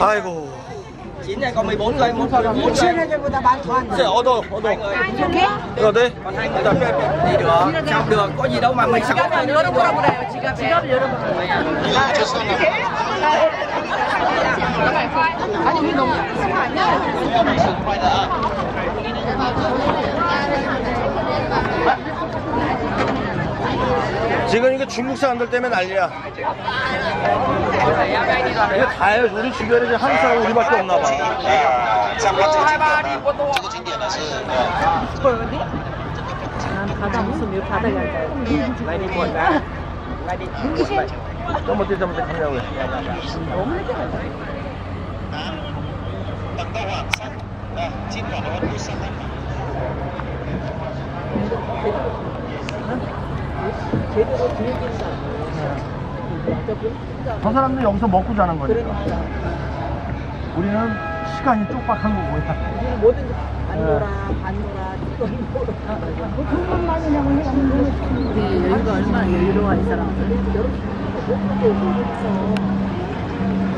아이고. chín này có 14 người một phần bốn Chưa người này cho người ta bán thoan 자, 얻어, 얻어. hai người 이거 네. còn hai người đi được trong đường có gì đâu mà mình sáu người nữa đi được 지갑 열어보라고. 아니 우리 너무 약 지금 이거 중국 사람들 때문에 난리야. 이거 다예요. 우리 주변에 이제 한국 사람 우리밖에 없나 봐. hai ba đi ô tô 바다 무슨 여 바다가 lại đi quần đã lại đi 잘 못돼 잘못돼 가냐고요. 저 사람들 여기서 먹고 자는 거니까. 우리는 시간이 쪽박한 거고. 우리는 뭐든지 안 놀아 안 놀아 돈만 많으냐고 내가 우리 여기가 얼마나 여유로워 이 사람들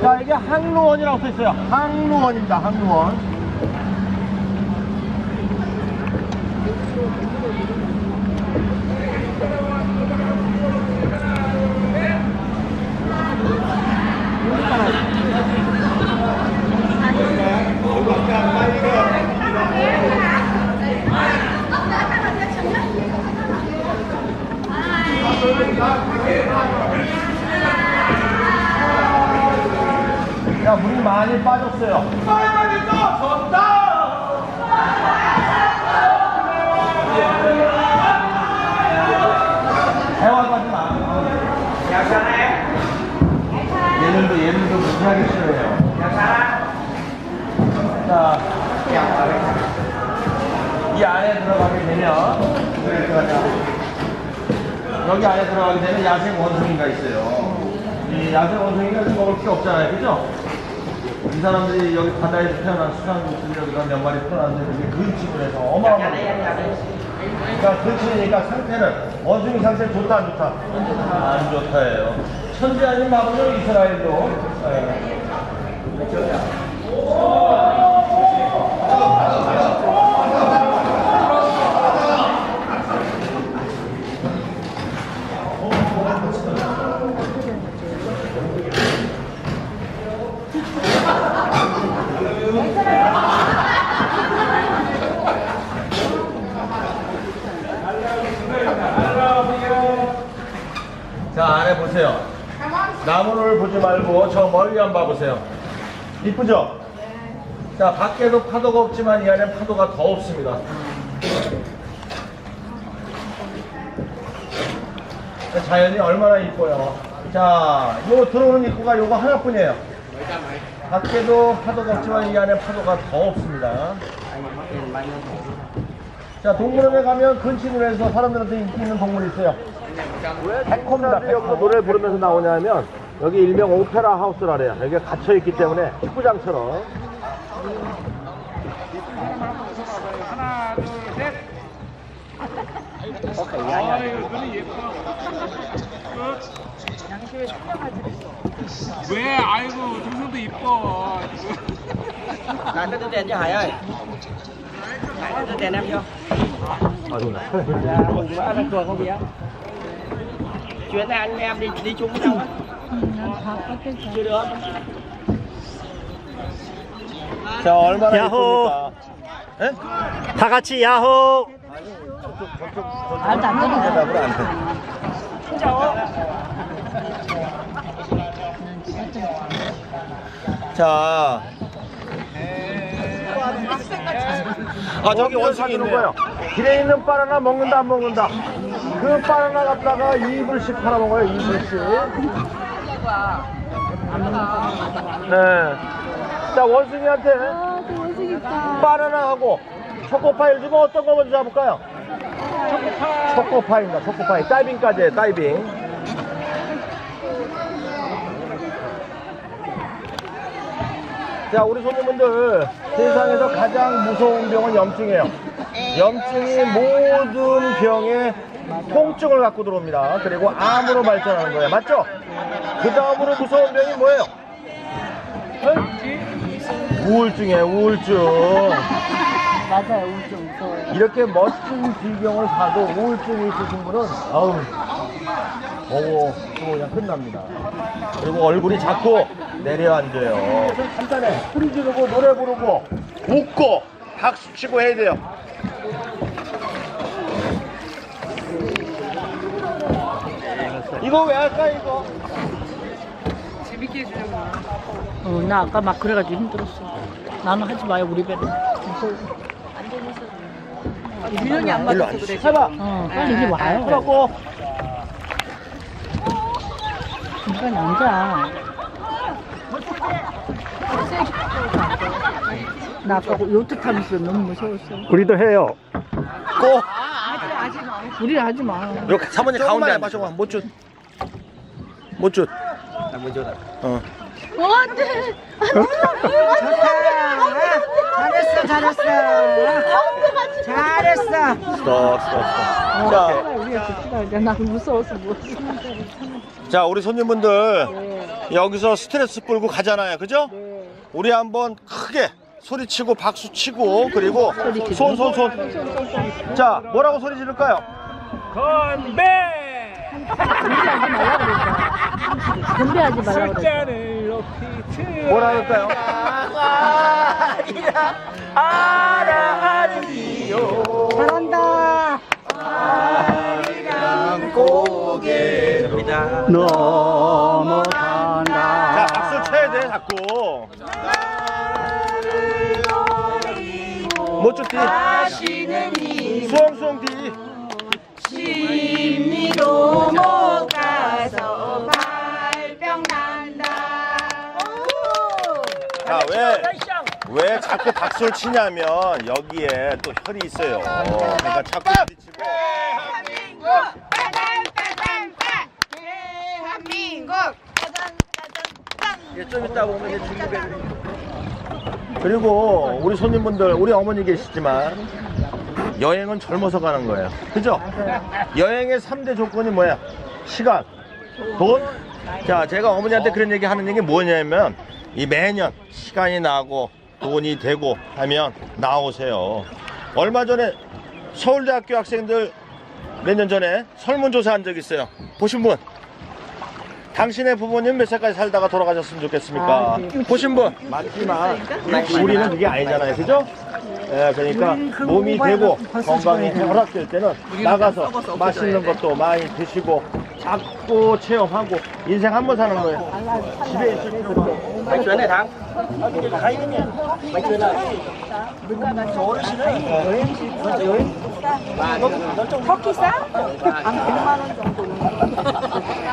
자, 이게 항로원이라고 써 있어요. 항로원입니다. 항로원. 여기 안에 들어가게 되면 야생 원숭이가 있어요. 이 야생 원숭이가 먹을 게 없잖아요, 그죠? 이 사람들이 여기 바다에서 태어난 수산물들이랑 몇 마리 태어났는데 그게 근치을 해서 어마어마하게 그러니까 근치니까 상태는 원숭이 상태 좋다 안 좋다? 안 좋다예요. 천재 아닌 마블로 이스라엘도 예. 자 안에 보세요. 나무를 보지 말고 저 멀리 한번 봐보세요. 이쁘죠? 자 밖에도 파도가 없지만 이 안에 파도가 더 없습니다. 자연이 얼마나 이뻐요. 자, 요 들어오는 입구가 요거 하나뿐이에요. 밖에도 파도가 없지만 이 안에 파도가 더 없습니다. 자, 동물원에 가면 근친으로 해서 사람들한테 인기 있는 동물이 있어요. 백호입니다. 백호. 노래를 부르면서 나오냐면 여기 일명 오페라 하우스라래요. 여기가 갇혀 있기 때문에 축구장처럼. 왜? 아이고 동생도 이뻐. lại cái túi tiền cho Hải ơi Hải cái túi tiền em cho 아주 dạ mừng quá ra chùa không gì á chuyến này anh em đi đi chung với nhau á chưa được 자, 얼마나 야호. 예? 다 같이 야호! 말도 안 되는 대답을 안 해. 자. 아, 저기 원숭이 있는 거예요. 길에 있는 바나나 먹는다, 안 먹는다. 그 바나나 갖다가 2불씩 팔아먹어요, 2불씩. 네. 자, 원숭이한테 바나나하고 초코파이를 주면 어떤 거 먼저 잡을까요? 초코파이입니다. 초코파이. 다이빙까지 해요. 다이빙. 자, 우리 소모분들 세상에서 가장 무서운 병은 염증이에요. 염증이 모든 병에 통증을 갖고 들어옵니다. 그리고 암으로 발전하는 거예요. 맞죠? 그 다음으로 무서운 병이 뭐예요? 우울증이에요, 우울증. 맞아요, 우울증 무서워요. 이렇게 멋진 비경을 봐도 우울증이 있으신 분은 아우 또 그냥 끝납니다. 그리고 얼굴이 자꾸 내려앉아요. 간단해. 소리 지르고 노래 부르고 웃고 박수 치고 해야 돼요. 이거 왜 할까 이거? 어, 나 아까 막 그래가지고 힘들었어. 나는 하지 마요, 우리 배는. 균형이 안 일로 맞아서 그래. 해봐. 어, 빨리 이리 와요. 해갖고 잠깐 앉아. 나 아까 요트 타면서 너무 무서웠어. 우리도 해요. 꼭 우리 하지 마. 이렇게 사모님 가운데 앉아. 조금만 못 줄. 못 줄. 어. 잘했어, 잘했어. 잘했어. 스톱 스톱 스톱. 자, 우리가 나 무서워서 못. 자 우리 손님분들 여기서 스트레스 풀고 가잖아요 그죠? 우리 한번 크게 소리치고 박수치고 그리고 손 손 손 자 뭐라고 소리 지를까요? 건배 건배하지 말라고 그래. 숫자를 높이 트 뭐라 할까요? 잘한다. 넘어간다. 자 박수 쳐야 돼 자꾸 못줄 뒤 수엉수엉 뒤 심리로 못 가서 발병 난다. 자, 왜, 왜 자꾸 박수를 치냐면 여기에 또 혈이 있어요. 그러니까 자꾸 부딪히고. 대한민국. 따단따단따 대한민국. 좀 이따 보면 이제 중국에 그리고 우리 손님분들 우리 어머니 계시지만 여행은 젊어서 가는 거예요. 그죠? 여행의 3대 조건이 뭐야? 시간, 돈. 자, 제가 어머니한테 그런 얘기 하는 얘기 뭐냐면 이 매년 시간이 나고 돈이 되고 하면 나오세요. 얼마 전에 서울대학교 학생들 몇 년 전에 설문조사 한 적 있어요. 보신 분? 당신의 부모님 몇 살까지 살다가 돌아가셨으면 좋겠습니까? 보신 분? 맞지만 우리는 그게 아니잖아요. 그죠? 예, 그러니까 몸이 되고 건강이 허락될 때는 나가서 맛있는 것도 많이 드시고 자꾸 체험하고 인생 한 번 사는 거예요. 집에 있을 필요 없고. Mấy chuyến này thắng. 아유, 이래.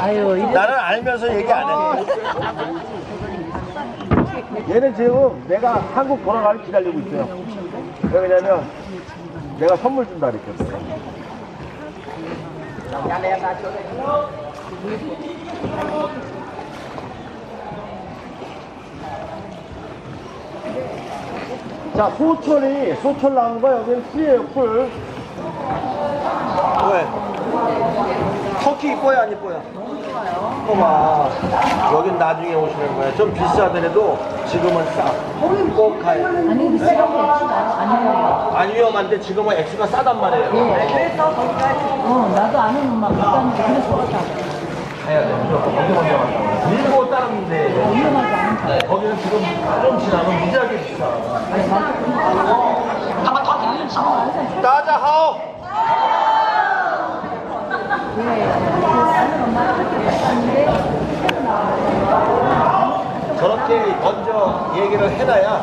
나는 알면서 얘기 안 해. 얘는 지금 내가 한국 돌아가를 기다리고 있어요. 왜 그러냐면 내가 선물 준다 그랬거든. 자, 소철이, 소철 나온 거 여기는 풀이에요, 풀. 왜? 터키 이뻐요, 안 이뻐요? 봐봐. 여긴 나중에 오시는 거야. 좀 비싸더라도 지금은 싸. 꼭 가요. 아니, 비싸고 아니요. 안 위험한데 지금은 액수가 싸단 말이에요. 어, 나도 아는 엄마 비싼데 그래서 좋다. 가야 돼. 무조건 거기 먼저 간다. 밀고 따르는데 위험하지 않다. 거기는 지금 좀 지나면 무지하게 비싸. 따자 하오. 저렇게 먼저 얘기를 해놔야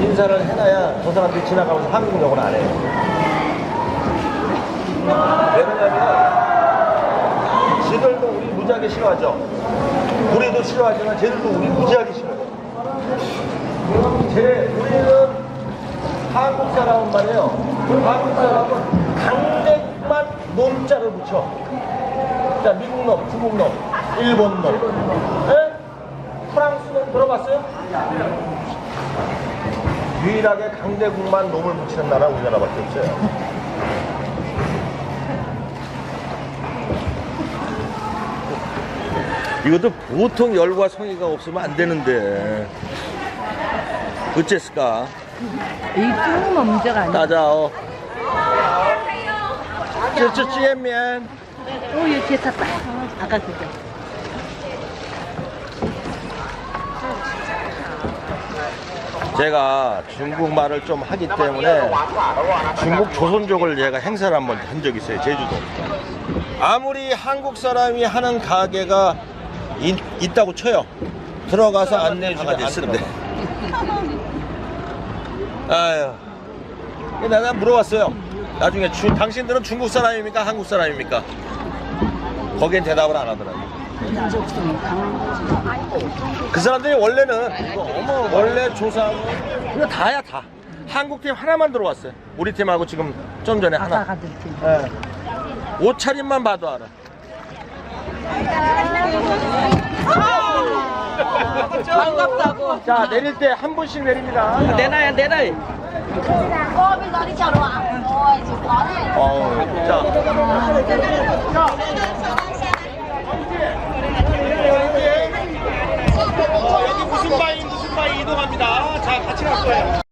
인사를 해놔야 저 사람들이 지나가면서 한국 욕을 안 해요. 왜 그러냐면 지들도 우리 무지하게 싫어하죠. 우리도 싫어하지만 쟤들도 우리 무지하게 싫어해요. 쟤 우리는 한국 사람은 말이에요. 한국 사람은 강력만 놈자를 붙여. 자, 미국 놈, 중국 놈, 일본 놈. 예? 프랑스 놈 들어봤어요? 유일하게 강대국만 놈을 붙이는 나라 우리나라밖에 없어요. 이것도 보통 열과 성의가 없으면 안 되는데 어쨌을까? 이쪽은 문제가 아니야. 쯔쯔찌엔 오, 얘 괜찮다. 아까 그거. 제가 중국말을 좀 하기 때문에 중국 조선족을 제가 행사를 한번 한 적이 있어요 제주도. 아무리 한국 사람이 하는 가게가 있, 있다고 쳐요. 들어가서 안내해 주면 안 쓴대 아유. 내가 물어봤어요 나중에 주, 당신들은 중국 사람입니까 한국 사람입니까 거기엔 대답을 안 하더라고요 그 사람들이 원래는 원래 조상은 이거 다야 다. 한국 팀 하나만 들어왔어요. 우리 팀하고 지금 좀 전에 하나. 팀. 예. 옷차림만 봐도 알아. 반갑다고. 자 내릴 때 한 분씩 내립니다. 내놔야 내놔. 여기 무슨 바이, 무슨 바이 이동합니다. 자, 같이 갈 거예요.